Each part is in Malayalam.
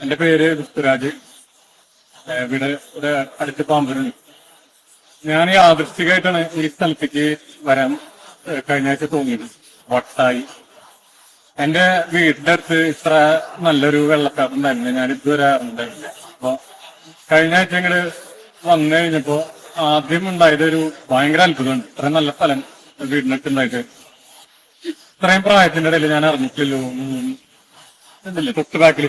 എന്റെ പേര് ഋതുരാജ് ഇവിടെ ഇവിടെ അടുത്ത് പാമ്പൂരുണ്ട് ഞാൻ ഈ ആദർശികമായിട്ടാണ് ഈ സ്ഥലത്തേക്ക് വരാൻ കഴിഞ്ഞ ആഴ്ച തോന്നിയത് വട്ടായി. എന്റെ വീടിന്റെ അടുത്ത് ഇത്ര നല്ലൊരു വെള്ളക്കാരം ഉണ്ടായിരുന്നു ഞാൻ ഇതുവരെ അറിഞ്ഞിട്ടില്ല. അപ്പൊ കഴിഞ്ഞ ആഴ്ച ഇങ്ങോട്ട് വന്നു കഴിഞ്ഞപ്പോ ആദ്യം ഉണ്ടായത് ഒരു ഭയങ്കര അത്ഭുതമുണ്ട് ഇത്ര നല്ല സ്ഥലം വീടിനടുത്ത് ഉണ്ടായിട്ട്. ഇത്രയും പ്രായത്തിന്റെ ഇടയിൽ ഞാൻ അറിഞ്ഞിട്ടില്ലല്ലോ. ഉം. ഇതില്ലേ തൊട്ട് ബാക്കിൽ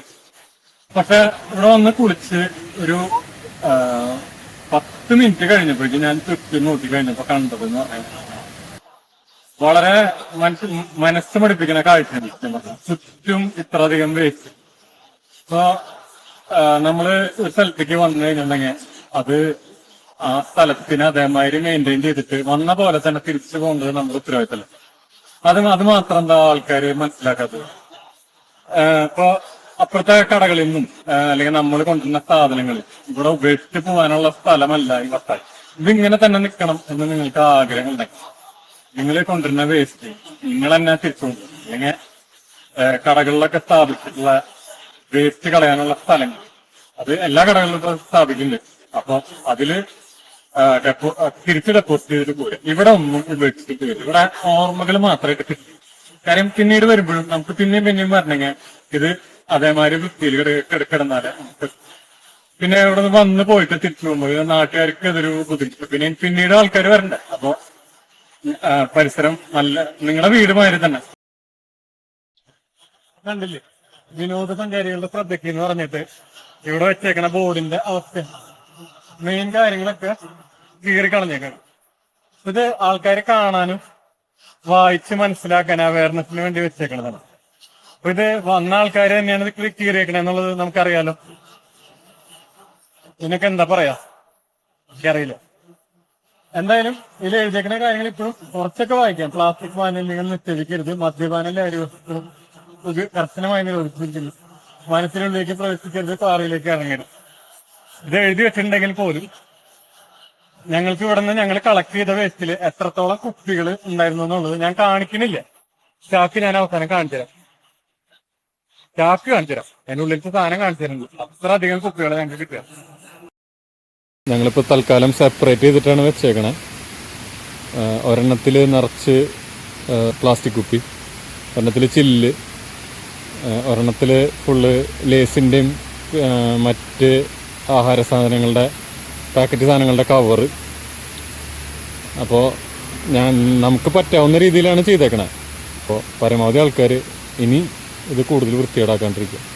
പക്ഷെ ഇവിടെ വന്ന് കുളിച്ച് ഒരു പത്ത് മിനിറ്റ് കഴിഞ്ഞപ്പോഴേക്കും ഞാൻ തൃപ്തി നോക്കി കഴിഞ്ഞപ്പോ കണ്ടത് എന്ന് വളരെ മനസ്സ് മനസ്സ് മടിപ്പിക്കുന്ന കാഴ്ചയാണ് ചുറ്റും ഇത്ര ചുറ്റും ഇത്രയധികം വേസ്റ്റ് ഇപ്പൊ ആ, നമ്മൾ ഒരു സ്ഥലത്തേക്ക് വന്നു കഴിഞ്ഞിട്ടുണ്ടെങ്കിൽ അത് ആ സ്ഥലത്തിന് അതേമാതിരി മെയിന്റെയിൻ ചെയ്തിട്ട് വന്ന പോലെ തന്നെ തിരിച്ചു പോകേണ്ടത് നമ്മുടെ ഉത്തരവാദിത്തമല്ല അത് അത് മാത്രം എന്താ ആൾക്കാര് മനസ്സിലാക്കാത്തത്? ഇപ്പൊ അപ്പുറത്തെ കടകളിൽ നിന്നും അല്ലെങ്കിൽ നമ്മൾ കൊണ്ടുവരുന്ന സാധനങ്ങൾ ഇവിടെ ഉപേക്ഷിച്ച് പോകാനുള്ള സ്ഥലമല്ല ഈ വട്ടായി. ഇതിങ്ങനെ തന്നെ നിൽക്കണം എന്ന് നിങ്ങൾക്ക് ആഗ്രഹം ഉണ്ടെങ്കിൽ നിങ്ങൾ കൊണ്ടുവരുന്ന വേസ്റ്റ് നിങ്ങൾ തന്നെ തിരിച്ചു അല്ലെങ്കിൽ കടകളിലൊക്കെ സ്ഥാപിച്ചിട്ടുള്ള വേസ്റ്റ് കളയാനുള്ള സ്ഥലങ്ങൾ. അത് എല്ലാ കടകളിലും സ്ഥാപിക്കുന്നുണ്ട്. അപ്പൊ അതിൽ ഡെപ്പോ തിരിച്ച് ഡെപ്പോസിറ്റ് ചെയ്തിട്ട് പോരും. ഇവിടെ ഒന്നും ഉപേക്ഷിച്ചിട്ട് വരും ഇവിടെ ഓർമ്മകൾ മാത്രമായിട്ട് കിട്ടും കാര്യം പിന്നീട് വരുമ്പോഴും നമുക്ക് പിന്നെയും പിന്നെയും പറഞ്ഞെങ്കിൽ ഇത് അതേമാതിരി വൃത്തിയിൽ കിട- കിട- കിടന്നാൽ പിന്നെ ഇവിടെ നിന്ന് വന്ന് പോയിട്ട് തിരിച്ചു പോകുമ്പോൾ നാട്ടുകാർക്ക് അതൊരു ബുദ്ധിമുട്ട്. പിന്നെ പിന്നീട് ആൾക്കാർ വരണ്ട. അപ്പൊ പരിസരം നല്ല നിങ്ങളുടെ വീട് മാതിരി തന്നെ. കണ്ടില്ലേ? വിനോദസഞ്ചാരികളുടെ ശ്രദ്ധയ്ക്ക് എന്ന് പറഞ്ഞിട്ട് ഇവിടെ വെച്ചേക്കണ ബോർഡിന്റെ അവസ്ഥ. മെയിൻ കാര്യങ്ങളൊക്കെ കീറി കളഞ്ഞേക്കാണ്. ഇത് ആൾക്കാരെ കാണാനും വായിച്ച് മനസ്സിലാക്കാൻ അവയർനെസ്സിന് വേണ്ടി വെച്ചേക്കണതാണ്. അപ്പൊ ഇത് വന്ന ആൾക്കാരെ തന്നെയാണ് ഇത് കീറിയേക്കണേ എന്നുള്ളത് നമുക്കറിയാലോ. നിനക്ക് എന്താ പറയാ? എനിക്കറിയില്ല. എന്തായാലും ഇതിൽ എഴുതിയേക്കുന്ന കാര്യങ്ങൾ ഇപ്പോഴും കുറച്ചൊക്കെ വായിക്കാം. പ്ലാസ്റ്റിക് പാനലുകൾ നിക്ഷേപിക്കരുത് മദ്യപാനലിന്റെ ഒരു വസ്തു ഇത് കർശനമായി നിരോധിച്ചിരിക്കുന്നു. വനത്തിനുള്ളിലേക്ക് പ്രവേശിക്കരുത് പാറയിലേക്ക് ഇറങ്ങരുത്. ഇത് എഴുതി വെച്ചിട്ടുണ്ടെങ്കിൽ പോലും ഞങ്ങൾക്ക് ഇവിടെ നിന്ന് ഞങ്ങൾ കളക്ട് ചെയ്ത വേസ്റ്റിൽ എത്രത്തോളം കുപ്പികൾ ഉണ്ടായിരുന്നു എന്നുള്ളത് ഞാൻ കാണിക്കുന്നില്ല. സ്റ്റാഫ് ഞാൻ അവസാനം കാണിച്ചു തരാം ചാക്ക് കാണിച്ചു തരാം. ഉള്ളിലത്തെ സാധനം കാണിച്ചു തരുന്നുണ്ട്. അത്ര അധികം കുപ്പികൾ ഞങ്ങൾക്ക് കിട്ടുക. ഞങ്ങളിപ്പോൾ തൽക്കാലം സെപ്പറേറ്റ് ചെയ്തിട്ടാണ് വെച്ചേക്കണേ. ഒരെണ്ണത്തിൽ നിറച്ച് പ്ലാസ്റ്റിക് കുപ്പി ഒരെണ്ണത്തിൽ ചില്ല് ഒരെണ്ണത്തിൽ ഫുള്ള് ലേസിന്റെയും മറ്റ് ആഹാര സാധനങ്ങളുടെ പാക്കറ്റ് സാധനങ്ങളുടെ കവറ് അപ്പോൾ ഞാൻ നമുക്ക് പറ്റാവുന്ന രീതിയിലാണ് ചെയ്തേക്കണേ. അപ്പോൾ പരമാവധി ആൾക്കാർ ഇനി ഇത് കൂടുതൽ വൃത്തികേടാക്കാണ്ടിരിക്കുക.